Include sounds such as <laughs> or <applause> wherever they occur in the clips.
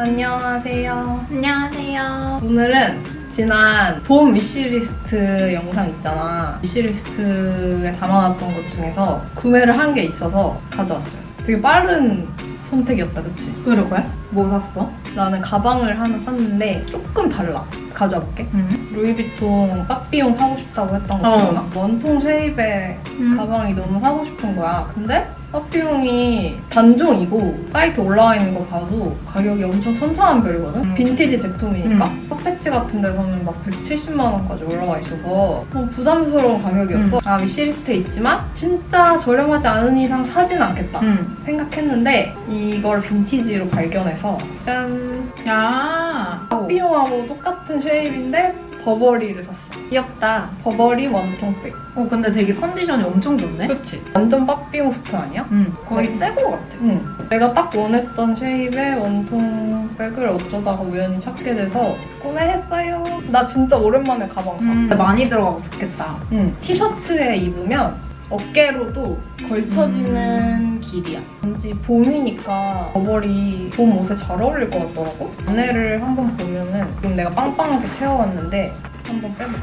안녕하세요. 안녕하세요. 오늘은 지난 봄 위시리스트 영상 있잖아. 위시리스트에 담아놨던 것 중에서 구매를 한 게 있어서 가져왔어요. 되게 빠른 선택이었다, 그치? 그러고요? 뭐 샀어? 나는 가방을 하나 샀는데 조금 달라. 가져와 볼게. 응. 루이비통 빠삐용 사고 싶다고 했던 거 어. 기억나? 원통 쉐입의 음. 가방이 너무 사고 싶은 거야. 근데 빠삐용이 단종이고 사이트 올라와 있는 거 봐도 가격이 엄청 천차만별이거든? 음. 빈티지 제품이니까 음. 핫패치 같은 데서는 막 170만 원까지 올라와 있어서 너무 부담스러운 가격이었어. 음. 아 위시리스트에 있지만 진짜 저렴하지 않은 이상 사진 않겠다 응. 생각했는데 이걸 빈티지로 발견해서 짠! 아. 빠삐용하고 똑같은 쉐입인데 버버리를 샀어. 귀엽다. 버버리 원통백. 어, 근데 되게 컨디션이 엄청 좋네? 그치? 완전 빠삐용 스트 아니야? 응. 거의 네. 새거 같아. 응. 내가 딱 원했던 쉐입의 원통백을 어쩌다가 우연히 찾게 돼서 구매했어요. 나 진짜 오랜만에 가방 사. 음. 많이 들어가고 좋겠다. 응. 티셔츠에 입으면 어깨로도 걸쳐지는 길이야. 왠지 봄이니까 버버리 봄 옷에 잘 어울릴 것 같더라고. 안에를 한번 보면은 지금 내가 빵빵하게 채워왔는데 한번 빼볼까?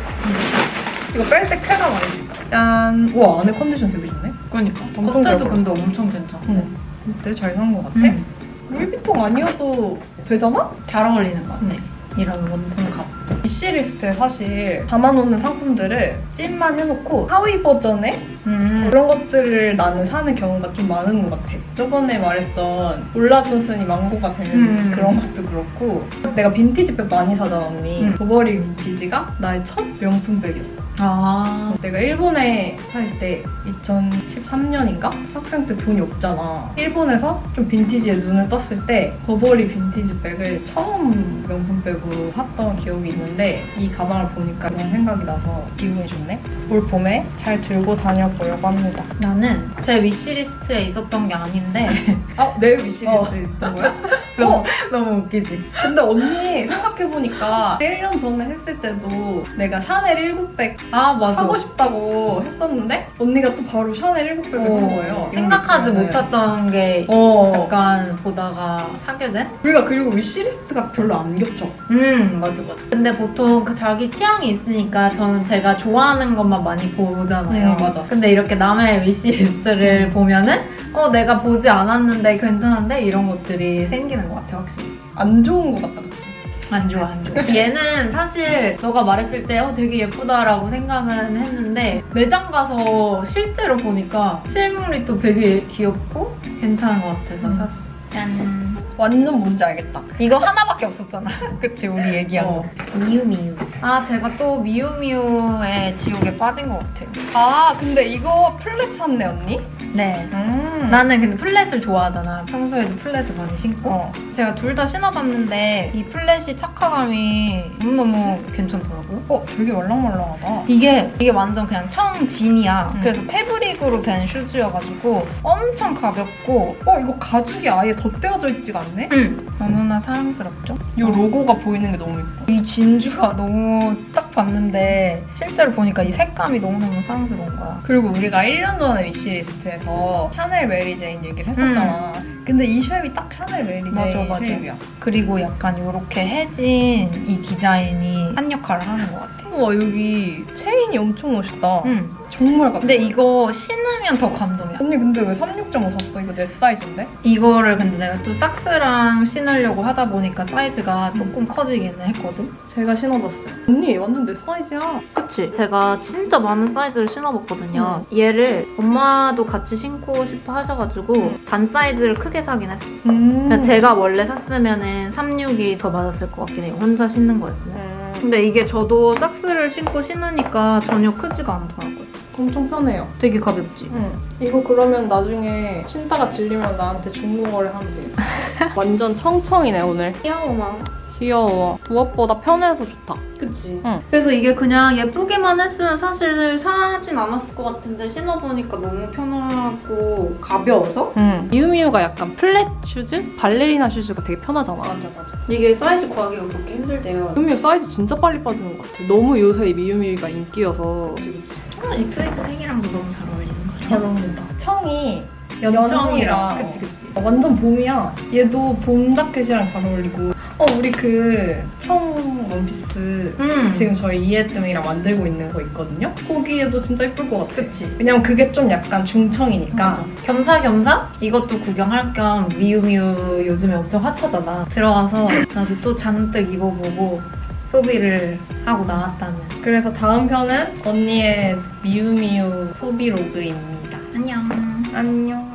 이거 뺄 때 쾌감 아니지? 짠! 우와 안에 컨디션 되게 좋네. 그러니까. 엄청 잘 겉에도 근데. 엄청 괜찮아. 응. 그때 잘산 것 같아. 응. 루이비통 아니어도 되잖아? 잘 어울리는 것 같아. 응. 이런 원통 값. 위시리스트에 사실 담아놓는 상품들을 찜만 해놓고 하위 버전에 음. 그런 것들을 나는 사는 경우가 좀 많은 것 같아. 저번에 말했던 올라존슨이 망고가 되는 음. 그런 것도 그렇고 내가 빈티지백 많이 사잖아 언니. 음. 버버리 빈티지가 나의 첫 명품백이었어. 아. 내가 일본에 살 때 2013년인가? 학생 때 돈이 없잖아. 일본에서 좀 빈티지에 눈을 떴을 때 버버리 빈티지 백을 처음 명품백으로 샀던 기억이 있는데 이 가방을 보니까 그런 생각이 나서 기분이 좋네. 올 봄에 잘 들고 다녀보려고 합니다. 나는 제 위시리스트에 있었던 게 아닌데 아, <laughs> 내 위시리스트에 어. 있던 거야? <laughs> 너무, 어, 너무 웃기지? 근데 언니 생각해보니까 1년 전에 했을 때도 내가 샤넬 1900 아 맞아. 사고 싶다고 했었는데 언니가 또 바로 샤넬 1900을 산 거예요. 생각하지 이런 거 있으면은. 못했던 게 어. 약간 보다가 사게 된? 우리가 그리고 위시리스트가 별로 안 겹쳐. 음 맞아 맞아 근데 보통 그 자기 취향이 있으니까 저는 제가 좋아하는 것만 많이 보잖아요 음, 맞아. 근데 이렇게 남의 위시리스트를 보면은 어 내가 보지 않았는데 괜찮은데 이런 것들이 생기는 것 같아 확실히 안 좋은 것 같다, 그치? 안 좋아 안 좋아 <laughs> 얘는 사실 너가 말했을 때 어 되게 예쁘다라고 생각은 했는데 매장 가서 실제로 보니까 실물이 또 되게 귀엽고 괜찮은 것 같아서 음. 샀어 짠 완전 뭔지 알겠다. 이거 하나밖에 없었잖아. <laughs> 그치, 우리 얘기한 어. 거. 미우미우. 아, 제가 또 미우미우의 지옥에 빠진 것 같아요. 아, 근데 이거 플랫 샀네, 언니? 네. 음. 나는 근데 플랫을 좋아하잖아. 평소에도 플랫을 많이 신고. 어. 제가 둘 다 신어봤는데 이 플랫이 착화감이 너무너무 괜찮더라고요. 어, 되게 말랑말랑하다. 이게 이게 완전 그냥 청진이야. 음. 그래서 패브릭으로 된 슈즈여가지고 엄청 가볍고 어, 이거 가죽이 아예 덧대어져 있지가 않네? 음, 너무나 사랑스럽죠? 이 로고가 보이는 게 너무 예뻐. 이 진주가 너무 딱 봤는데 실제로 보니까 이 색감이 너무너무 사랑스러운 거야. 그리고 우리가 1년 전에 위시리스트에서 샤넬 메리제인 얘기를 했었잖아. 근데 이 쉐입이 딱 샤넬 메리제인. 쉐입이야. 그리고 약간 이렇게 해진 이 디자인이 한 역할을 하는 것 같아. 우와, 여기 체인이 엄청 멋있다. 응. 정말 가볍다. 근데 이거 신 으면 더 감동이야. 언니 근데 왜 36.5 샀어? 이거 내 사이즈인데? 이거를 근데 내가 또 삭스랑 신으려고 하다 보니까 사이즈가 조금 커지기는 했거든. 제가 신어봤어요. 언니 완전 내 사이즈야. 그치? 제가 진짜 많은 사이즈를 신어봤거든요. 얘를 엄마도 같이 신고 싶어 하셔가지고 음. 반 사이즈를 크게 사긴 했어. 음. 그냥 제가 원래 샀으면은 36이 더 맞았을 것 같긴 해요. 혼자 신는 거였으면. 음, 근데 이게 저도 삭스를 신고 신으니까 전혀 크지가 않더라고요. 엄청 편해요. 되게 가볍지? 응. 이거 그러면 나중에 신다가 질리면 나한테 중국어를 하면 되겠다. <laughs> 완전 청청이네 오늘. 귀여워 막. 귀여워. 무엇보다 편해서 좋다. 그치? 응. 그래서 이게 그냥 예쁘게만 했으면 사실 사진 않았을 것 같은데 신어보니까 너무 편하고 가벼워서? 응. 미우미우가 약간 플랫 슈즈? 발레리나 슈즈가 되게 편하잖아. 맞아 맞아. 이게 사이즈 구하기가 그렇게 힘들대요. 미우미우 사이즈 진짜 빨리 빠지는 것 같아. 너무 요새 미우미우가 인기여서. 그치 그치. 아, 이 트위드 색이랑도 너무 잘 어울리는 거잘 어울린다. 청이 연청이랑. 그치, 그치. 어, 완전 봄이야. 얘도 봄 자켓이랑 잘 어울리고. 어, 우리 그청 원피스 음. 지금 저희 이해뜸이랑 만들고 있는 거 있거든요. 거기에도 진짜 예쁠 것 같아. 그치. 왜냐면 그게 좀 약간 중청이니까. 겸사겸사 이것도 구경할 겸 미우미우 요즘에 엄청 핫하잖아. 들어가서 나도 또 잔뜩 입어보고 소비를 하고 나왔다는. 그래서 다음 편은 언니의 미우미우 소비 로그입니다. 안녕. 안녕.